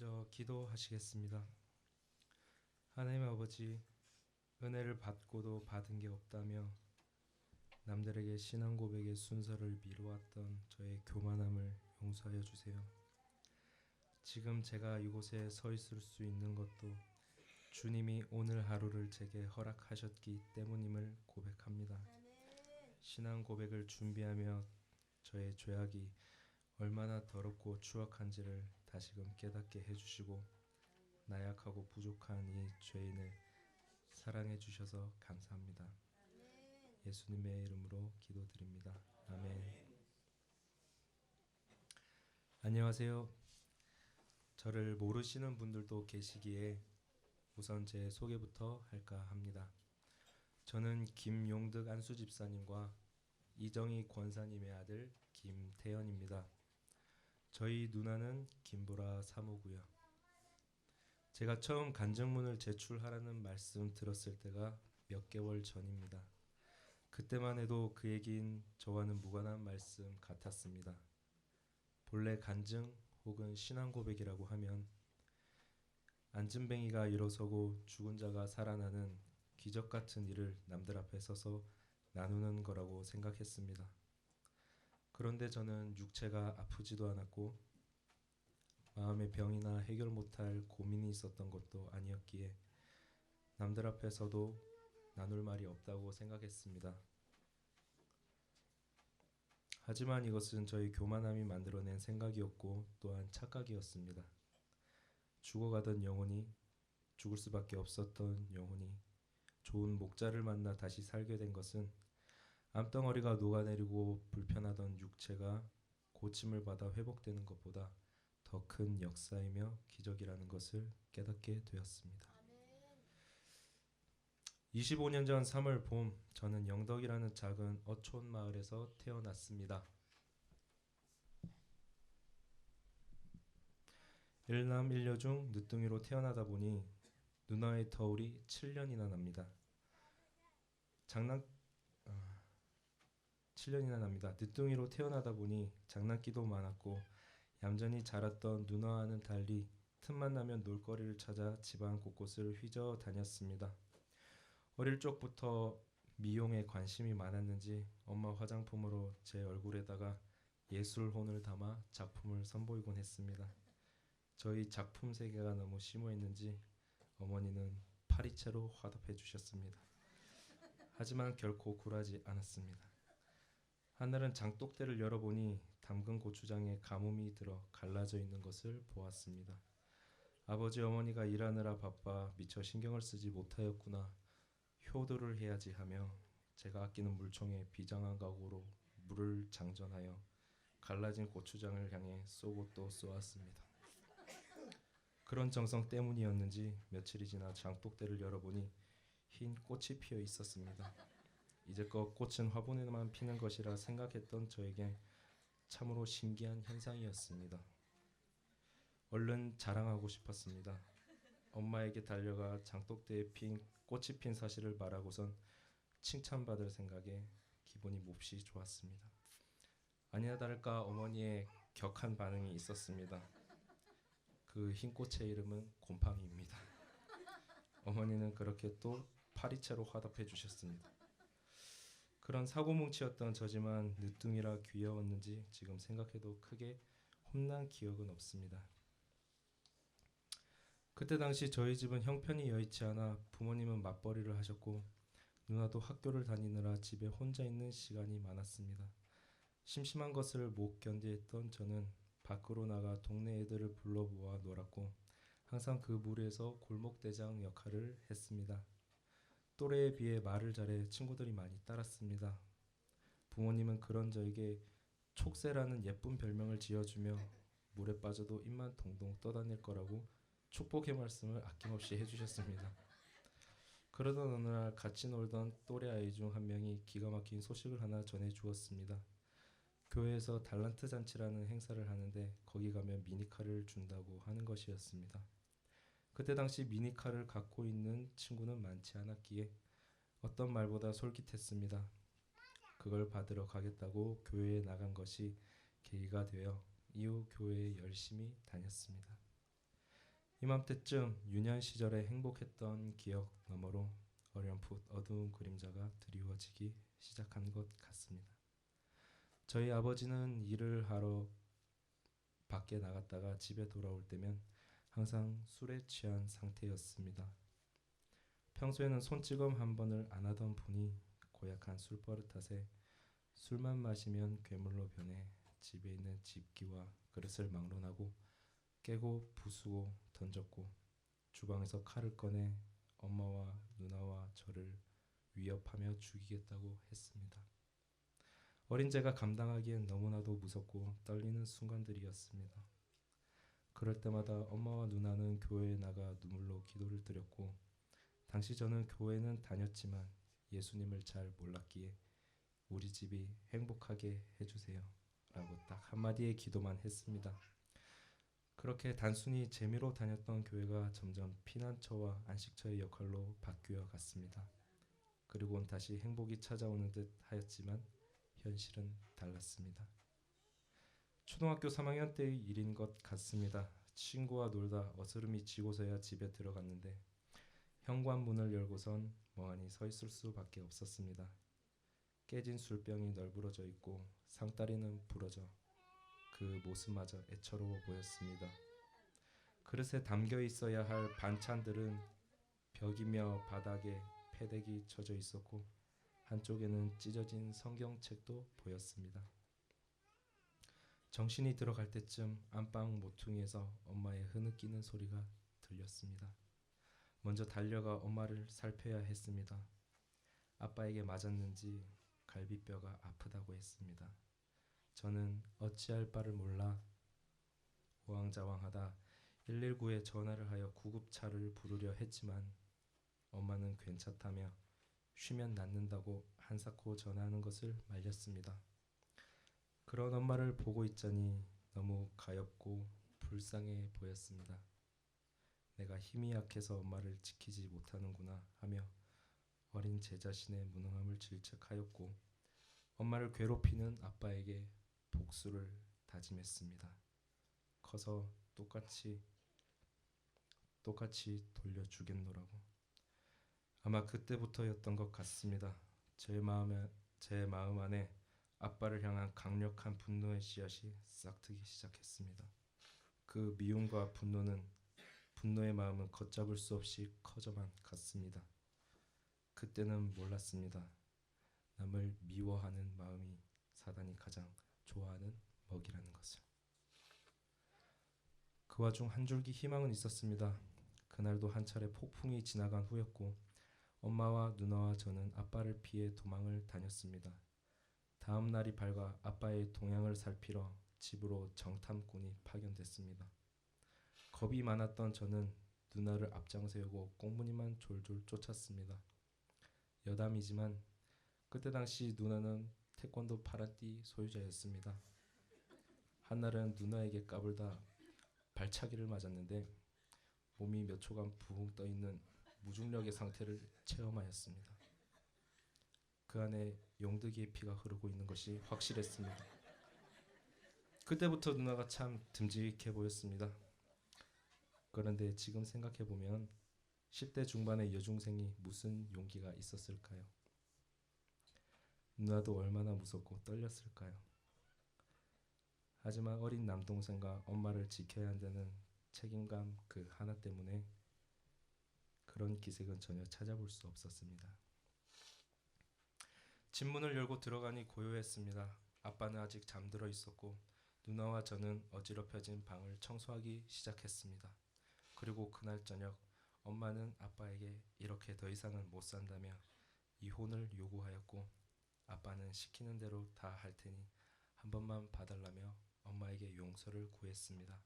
먼저 기도하시겠습니다. 하나님 아버지, 은혜를 받고도 받은 게 없다며 남들에게 신앙 고백의 순서를 미루었던 저의 교만함을 용서하여 주세요. 지금 제가 이곳에 서 있을 수 있는 것도 주님이 오늘 하루를 제게 허락하셨기 때문임을 고백합니다. 신앙 고백을 준비하며 저의 죄악이 얼마나 더럽고 추악한지를 다시금 깨닫게 해주시고 나약하고 부족한 이 죄인을 사랑해 주셔서 감사합니다. 예수님의 이름으로 기도드립니다. 아멘. 안녕하세요. 저를 모르시는 분들도 계시기에 우선 제 소개부터 할까 합니다. 저는 김용득 안수 집사님과 이정희 권사님의 아들 김태연입니다. 저희 누나는 김보라 사모고요. 제가 처음 간증문을 제출하라는 말씀 들었을 때가 몇 개월 전입니다. 그때만 해도 그 얘긴 저와는 무관한 말씀 같았습니다. 본래 간증 혹은 신앙 고백이라고 하면 안진뱅이가 일어서고 죽은 자가 살아나는 기적 같은 일을 남들 앞에 서서 나누는 거라고 생각했습니다. 그런데 저는 육체가 아프지도 않았고 마음의 병이나 해결 못할 고민이 있었던 것도 아니었기에 남들 앞에서도 나눌 말이 없다고 생각했습니다. 하지만 이것은 저희 교만함이 만들어낸 생각이었고 또한 착각이었습니다. 죽어가던 영혼이 죽을 수밖에 없었던 영혼이 좋은 목자를 만나 다시 살게 된 것은 암덩어리가 녹아내리고 불편하던 육체가 고침을 받아 회복되는 것보다 더 큰 역사이며 기적이라는 것을 깨닫게 되었습니다. 25년 전 3월 봄 저는 영덕이라는 작은 어촌 마을에서 태어났습니다. 일남 일녀 중 늦둥이로 태어나다 보니 누나의 터울이 7년이나 납니다. 장난 7년이나 납니다. 늦둥이로 태어나다 보니 장난기도 많았고 얌전히 자랐던 누나와는 달리 틈만 나면 놀거리를 찾아 집안 곳곳을 휘저 다녔습니다. 어릴 적부터 미용에 관심이 많았는지 엄마 화장품으로 제 얼굴에다가 예술혼을 담아 작품을 선보이곤 했습니다. 저희 작품 세계가 너무 심오했는지 어머니는 파리채로 화답해 주셨습니다. 하지만 결코 굴하지 않았습니다. 하늘은 장독대를 열어보니 담근 고추장에 가뭄이 들어 갈라져 있는 것을 보았습니다. 아버지 어머니가 일하느라 바빠 미처 신경을 쓰지 못하였구나. 효도를 해야지 하며 제가 아끼는 물총에 비장한 각오로 물을 장전하여 갈라진 고추장을 향해 쏘고 또 쏘았습니다. 그런 정성 때문이었는지 며칠이 지나 장독대를 열어보니 흰 꽃이 피어 있었습니다. 이제껏 꽃은 화분에만 피는 것이라 생각했던 저에게 참으로 신기한 현상이었습니다. 얼른 자랑하고 싶었습니다. 엄마에게 달려가 장독대에 핀 꽃이 핀 사실을 말하고선 칭찬받을 생각에 기분이 몹시 좋았습니다. 아니나 다를까 어머니의 격한 반응이 있었습니다. 그 흰 꽃의 이름은 곰팡이입니다. 어머니는 그렇게 또 파리채로 화답해 주셨습니다. 그런 사고뭉치였던 저지만 늦둥이라 귀여웠는지 지금 생각해도 크게 혼난 기억은 없습니다. 그때 당시 저희 집은 형편이 여의치 않아 부모님은 맞벌이를 하셨고 누나도 학교를 다니느라 집에 혼자 있는 시간이 많았습니다. 심심한 것을 못 견디했던 저는 밖으로 나가 동네 애들을 불러 모아 놀았고 항상 그 무리에서 골목대장 역할을 했습니다. 또래에 비해 말을 잘해 친구들이 많이 따랐습니다. 부모님은 그런 저에게 촉새라는 예쁜 별명을 지어주며 물에 빠져도 입만 동동 떠다닐 거라고 축복의 말씀을 아낌없이 해주셨습니다. 그러던 어느 날 같이 놀던 또래 아이 중 한 명이 기가 막힌 소식을 하나 전해 주었습니다. 교회에서 달란트 잔치라는 행사를 하는데 거기 가면 미니카를 준다고 하는 것이었습니다. 그때 당시 미니카를 갖고 있는 친구는 많지 않았기에 어떤 말보다 솔깃했습니다. 그걸 받으러 가겠다고 교회에 나간 것이 계기가 되어 이후 교회에 열심히 다녔습니다. 이맘때쯤 유년 시절에 행복했던 기억 너머로 어렴풋 어두운 그림자가 드리워지기 시작한 것 같습니다. 저희 아버지는 일을 하러 밖에 나갔다가 집에 돌아올 때면 항상 술에 취한 상태였습니다. 평소에는 손찌검 한 번을 안 하던 분이 고약한 술 버릇 탓에 술만 마시면 괴물로 변해 집에 있는 집기와 그릇을 막론하고 깨고 부수고 던졌고 주방에서 칼을 꺼내 엄마와 누나와 저를 위협하며 죽이겠다고 했습니다. 어린 제가 감당하기엔 너무나도 무섭고 떨리는 순간들이었습니다. 그럴 때마다 엄마와 누나는 교회에 나가 눈물로 기도를 드렸고 당시 저는 교회는 다녔지만 예수님을 잘 몰랐기에 우리 집이 행복하게 해주세요 라고 딱 한마디의 기도만 했습니다. 그렇게 단순히 재미로 다녔던 교회가 점점 피난처와 안식처의 역할로 바뀌어 갔습니다. 그리고는 다시 행복이 찾아오는 듯 하였지만 현실은 달랐습니다. 초등학교 3학년 때의 일인 것 같습니다. 친구와 놀다 어스름이 지고서야 집에 들어갔는데 현관문을 열고선 멍하니 서 있을 수밖에 없었습니다. 깨진 술병이 널브러져 있고 상다리는 부러져 그 모습마저 애처로워 보였습니다. 그릇에 담겨 있어야 할 반찬들은 벽이며 바닥에 패대기 쳐져 있었고 한쪽에는 찢어진 성경책도 보였습니다. 정신이 들어갈 때쯤 안방 모퉁이에서 엄마의 흐느끼는 소리가 들렸습니다. 먼저 달려가 엄마를 살펴야 했습니다. 아빠에게 맞았는지 갈비뼈가 아프다고 했습니다. 저는 어찌할 바를 몰라 우왕좌왕하다 119에 전화를 하여 구급차를 부르려 했지만 엄마는 괜찮다며 쉬면 낫는다고 한사코 전화하는 것을 말렸습니다. 그런 엄마를 보고 있자니 너무 가엽고 불쌍해 보였습니다. 내가 힘이 약해서 엄마를 지키지 못하는구나 하며 어린 제 자신의 무능함을 질책하였고 엄마를 괴롭히는 아빠에게 복수를 다짐했습니다. 커서 똑같이 똑같이 돌려 주겠노라고. 아마 그때부터였던 것 같습니다. 제 마음에 제 마음 안에 아빠를 향한 강력한 분노의 씨앗이 싹트기 시작했습니다. 그 미움과 분노는 분노의 마음은 걷잡을 수 없이 커져만 갔습니다. 그때는 몰랐습니다. 남을 미워하는 마음이 사단이 가장 좋아하는 먹이라는 것을. 그 와중 한 줄기 희망은 있었습니다. 그날도 한 차례 폭풍이 지나간 후였고 엄마와 누나와 저는 아빠를 피해 도망을 다녔습니다. 다음 날이 밝아 아빠의 동향을 살피러 집으로 정탐꾼이 파견됐습니다. 겁이 많았던 저는 누나를 앞장 세우고 꽁무니만 졸졸 쫓았습니다. 여담이지만 그때 당시 누나는 태권도 파란띠 소유자였습니다. 한날은 누나에게 까불다 발차기를 맞았는데 몸이 몇 초간 부흥 떠 있는 무중력의 상태를 체험하였습니다. 그 안에 용득이의 피가 흐르고 있는 것이 확실했습니다. 그때부터 누나가 참 듬직해 보였습니다. 그런데 지금 생각해 보면 10대 중반의 여중생이 무슨 용기가 있었을까요? 누나도 얼마나 무섭고 떨렸을까요? 하지만 어린 남동생과 엄마를 지켜야 한다는 책임감 그 하나 때문에 그런 기색은 전혀 찾아볼 수 없었습니다. 집문을 열고 들어가니 고요했습니다. 아빠는 아직 잠들어 있었고 누나와 저는 어지럽혀진 방을 청소하기 시작했습니다. 그리고 그날 저녁 엄마는 아빠에게 이렇게 더 이상은 못 산다며 이혼을 요구하였고 아빠는 시키는 대로 다 할 테니 한 번만 봐달라며 엄마에게 용서를 구했습니다.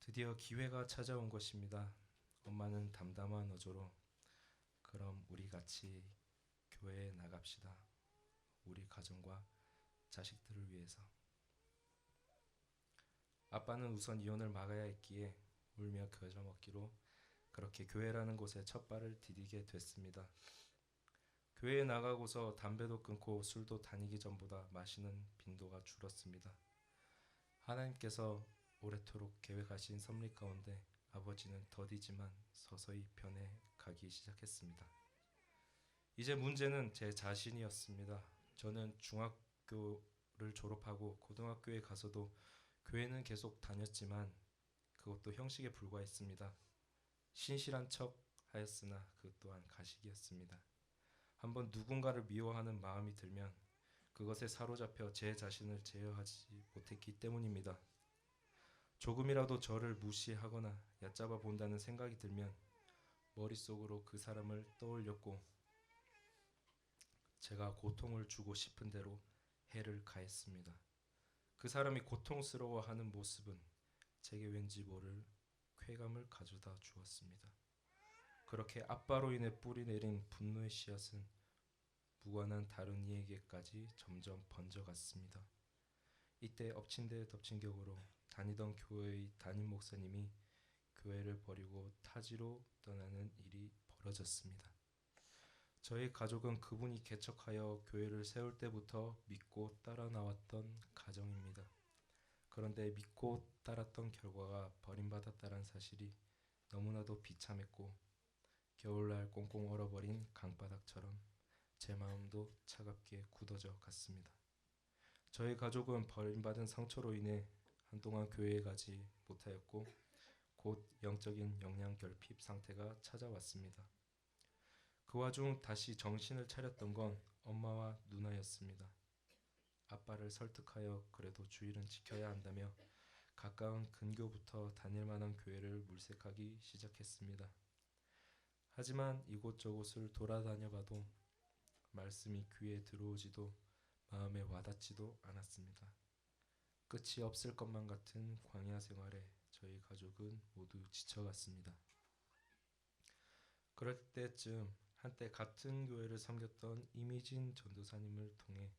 드디어 기회가 찾아온 것입니다. 엄마는 담담한 어조로 그럼 우리 같이 교회에 나갑시다. 우리 가정과 자식들을 위해서. 아빠는 우선 이혼을 막아야 했기에 울며 겨자 먹기로 그렇게 교회라는 곳에 첫 발을 디디게 됐습니다. 교회에 나가고서 담배도 끊고 술도 다니기 전보다 마시는 빈도가 줄었습니다. 하나님께서 오래도록 계획하신 섭리 가운데 아버지는 더디지만 서서히 변해 가기 시작했습니다. 이제 문제는 제 자신이었습니다. 저는 중학교를 졸업하고 고등학교에 가서도 교회는 계속 다녔지만 그것도 형식에 불과했습니다. 신실한 척 하였으나 그 또한 가식이었습니다. 한번 누군가를 미워하는 마음이 들면 그것에 사로잡혀 제 자신을 제어하지 못했기 때문입니다. 조금이라도 저를 무시하거나 얕잡아 본다는 생각이 들면 머릿속으로 그 사람을 떠올렸고 제가 고통을 주고 싶은 대로 해를 가했습니다. 그 사람이 고통스러워하는 모습은 제게 왠지 모를 쾌감을 가져다 주었습니다. 그렇게 아빠로 인해 뿌리 내린 분노의 씨앗은 무관한 다른 이에게까지 점점 번져갔습니다. 이때 엎친 데 덮친 격으로 다니던 교회의 담임 목사님이 교회를 버리고 타지로 떠나는 일이 벌어졌습니다. 저희 가족은 그분이 개척하여 교회를 세울 때부터 믿고 따라 나왔던 가정입니다. 그런데 믿고 따랐던 결과가 버림받았다는 사실이 너무나도 비참했고 겨울날 꽁꽁 얼어버린 강바닥처럼 제 마음도 차갑게 굳어져 갔습니다. 저희 가족은 버림받은 상처로 인해 한동안 교회에 가지 못하였고 곧 영적인 영양 결핍 상태가 찾아왔습니다. 그 와중 다시 정신을 차렸던 건 엄마와 누나였습니다. 아빠를 설득하여 그래도 주일은 지켜야 한다며 가까운 근교부터 다닐 만한 교회를 물색하기 시작했습니다. 하지만 이곳저곳을 돌아다녀 봐도 말씀이 귀에 들어오지도 마음에 와닿지도 않았습니다. 끝이 없을 것만 같은 광야 생활에 저희 가족은 모두 지쳐갔습니다. 그럴 때쯤 한때 같은 교회를 섬겼던 이미진 전도사님을 통해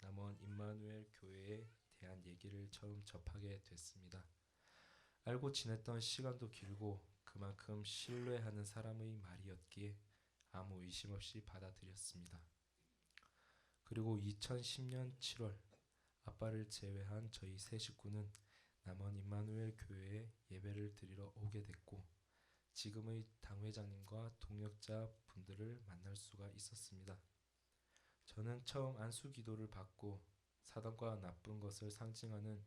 남원 임마누엘 교회에 대한 얘기를 처음 접하게 됐습니다. 알고 지냈던 시간도 길고 그만큼 신뢰하는 사람의 말이었기에 아무 의심 없이 받아들였습니다. 그리고 2010년 7월 아빠를 제외한 저희 세 식구는 남원 임마누엘 교회에 예배를 드리러 오게 됐고 지금의 당회장님과 동역자 분들을 만날 수가 있었습니다. 저는 처음 안수 기도를 받고 사단과 나쁜 것을 상징하는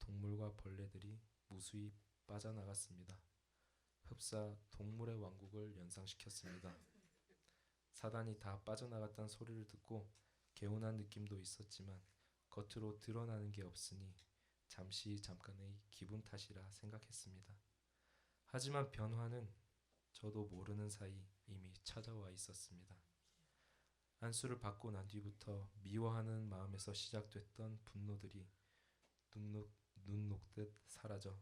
동물과 벌레들이 무수히 빠져나갔습니다. 흡사 동물의 왕국을 연상시켰습니다. 사단이 다 빠져나갔다는 소리를 듣고 개운한 느낌도 있었지만 겉으로 드러나는 게 없으니 잠시 잠깐의 기분 탓이라 생각했습니다. 하지만 변화는 저도 모르는 사이 이미 찾아와 있었습니다. 안수를 받고 난 뒤부터 미워하는 마음에서 시작됐던 분노들이 눈, 녹, 눈 녹듯 사라져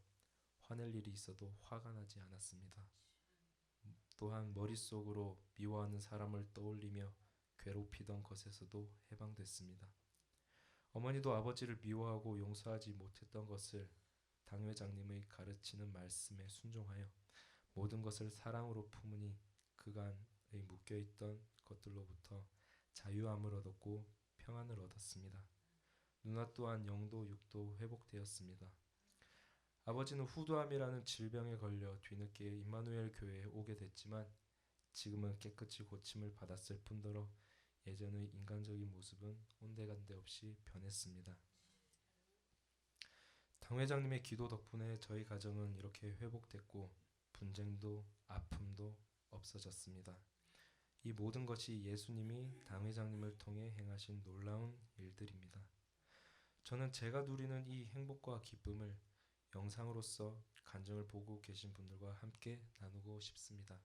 화낼 일이 있어도 화가 나지 않았습니다. 또한 머릿속으로 미워하는 사람을 떠올리며 괴롭히던 것에서도 해방됐습니다. 어머니도 아버지를 미워하고 용서하지 못했던 것을 당 회장님의 가르치는 말씀에 순종하여 모든 것을 사랑으로 품으니 그간의 묶여있던 것들로부터 자유함을 얻었고 평안을 얻었습니다. 누나 또한 영도 육도 회복되었습니다. 아버지는 후두암이라는 질병에 걸려 뒤늦게 임마누엘 교회에 오게 됐지만 지금은 깨끗이 고침을 받았을 뿐더러 예전의 인간적인 모습은 온데간데 없이 변했습니다. 당회장님의 기도 덕분에 저희 가정은 이렇게 회복됐고 분쟁도 아픔도 없어졌습니다. 이 모든 것이 예수님이 당 회장님을 통해 행하신 놀라운 일들입니다. 저는 제가 누리는 이 행복과 기쁨을 영상으로서 간증을 보고 계신 분들과 함께 나누고 싶습니다.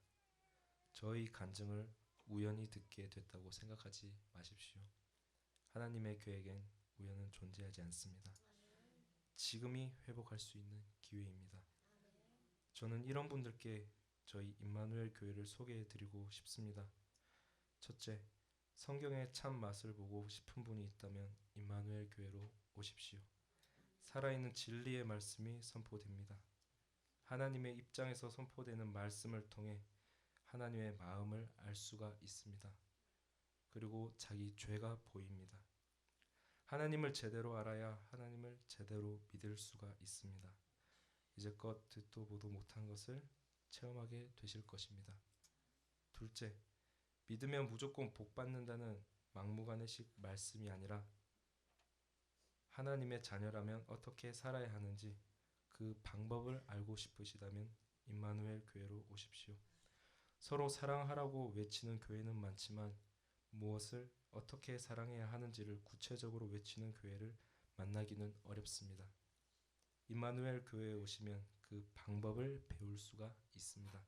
저희 간증을 우연히 듣게 됐다고 생각하지 마십시오. 하나님의 계획엔 우연은 존재하지 않습니다. 지금이 회복할 수 있는 기회입니다. 저는 이런 분들께 저희 임마누엘 교회를 소개해 드리고 싶습니다. 첫째, 성경의 참 맛을 보고 싶은 분이 있다면 임마누엘 교회로 오십시오. 살아있는 진리의 말씀이 선포됩니다. 하나님의 입장에서 선포되는 말씀을 통해 하나님의 마음을 알 수가 있습니다. 그리고 자기 죄가 보입니다. 하나님을 제대로 알아야 하나님을 제대로 믿을 수가 있습니다. 이제껏 듣도 보도 못한 것을 체험하게 되실 것입니다. 둘째, 믿으면 무조건 복 받는다는 막무가내식 말씀이 아니라 하나님의 자녀라면 어떻게 살아야 하는지 그 방법을 알고 싶으시다면 임마누엘 교회로 오십시오. 서로 사랑하라고 외치는 교회는 많지만 무엇을 어떻게 사랑해야 하는지를 구체적으로 외치는 교회를 만나기는 어렵습니다. 임마누엘 교회에 오시면 그 방법을 배울 수가 있습니다.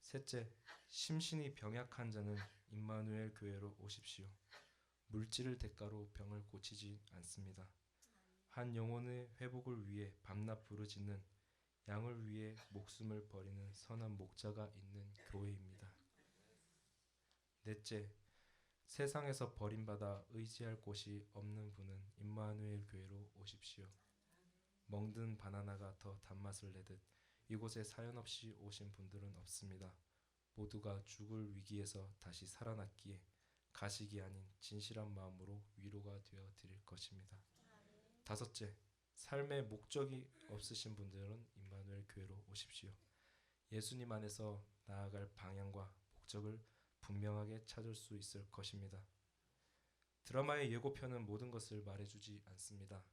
셋째, 심신이 병약한 자는 임마누엘 교회로 오십시오. 물질을 대가로 병을 고치지 않습니다. 한 영혼의 회복을 위해 밤낮 부르짖는 양을 위해 목숨을 버리는 선한 목자가 있는 교회입니다. 넷째, 세상에서 버림받아 의지할 곳이 없는 분은 임마누엘 교회로 오십시오. 멍든 바나나가 더 단맛을 내듯 이곳에 사연 없이 오신 분들은 없습니다. 모두가 죽을 위기에서 다시 살아났기에 가식이 아닌 진실한 마음으로 위로가 되어 드릴 것입니다. 다섯째, 삶의 목적이 없으신 분들은 임마누엘 교회로 오십시오. 예수님 안에서 나아갈 방향과 목적을 분명하게 찾을 수 있을 것입니다. 드라마의 예고편은 모든 것을 말해주지 않습니다.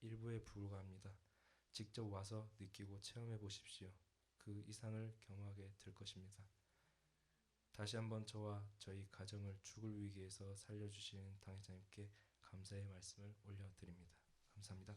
일부에 불과합니다. 직접 와서 느끼고 체험해 보십시오. 그 이상을 경험하게 될 것입니다. 다시 한번 저와 저희 가정을 죽을 위기에서 살려주신 당회장님께 감사의 말씀을 올려드립니다. 감사합니다.